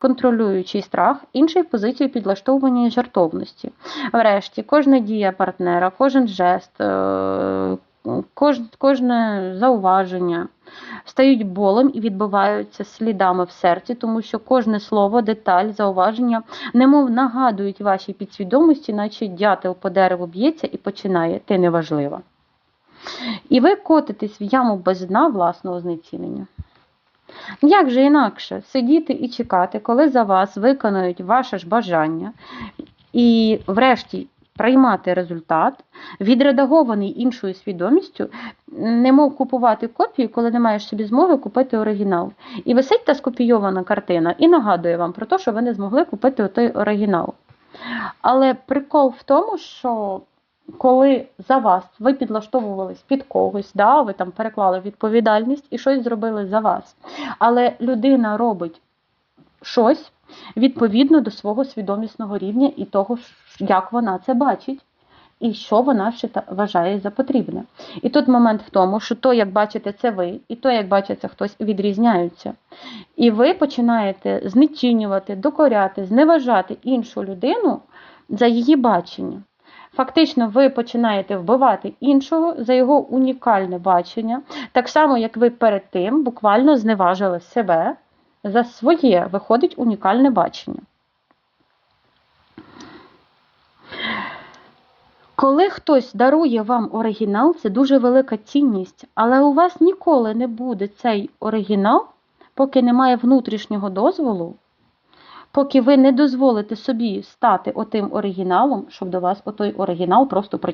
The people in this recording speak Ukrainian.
контролюючий страх, інший позицію підлаштовування і жартовності. Врешті, кожна дія партнера, кожен жест, е, кожне зауваження стають болем і відбиваються слідами в серці, тому що кожне слово, деталь, зауваження, немов нагадують вашій підсвідомості, наче дятел по дереву б'ється і починає ти неважлива. І ви котитесь в яму без дна власного знецінення. Як же інакше сидіти і чекати, коли за вас виконають ваше ж бажання, і, врешті, приймати результат, відредагований іншою свідомістю, немов купувати копію, коли не маєш собі змоги купити оригінал. І висить та скопійована картина і нагадує вам про те, що ви не змогли купити той оригінал. Але прикол в тому, що коли за вас ви підлаштовувались під когось, да, ви там переклали відповідальність і щось зробили за вас. Але людина робить щось відповідно до свого свідомісного рівня і того, як вона це бачить. І що вона вважа- вважає за потрібне. І тут момент в тому, що то, як бачите це ви, і то, як бачиться хтось, відрізняються. І ви починаєте знецінювати, докоряти, зневажати іншу людину за її бачення. Фактично, ви починаєте вбивати іншого за його унікальне бачення, так само, як ви перед тим буквально зневажили себе за своє виходить унікальне бачення. Коли хтось дарує вам оригінал, це дуже велика цінність, але у вас ніколи не буде цей оригінал, поки немає внутрішнього дозволу, поки ви не дозволите собі стати отим оригіналом, щоб до вас отой оригінал просто протягнув.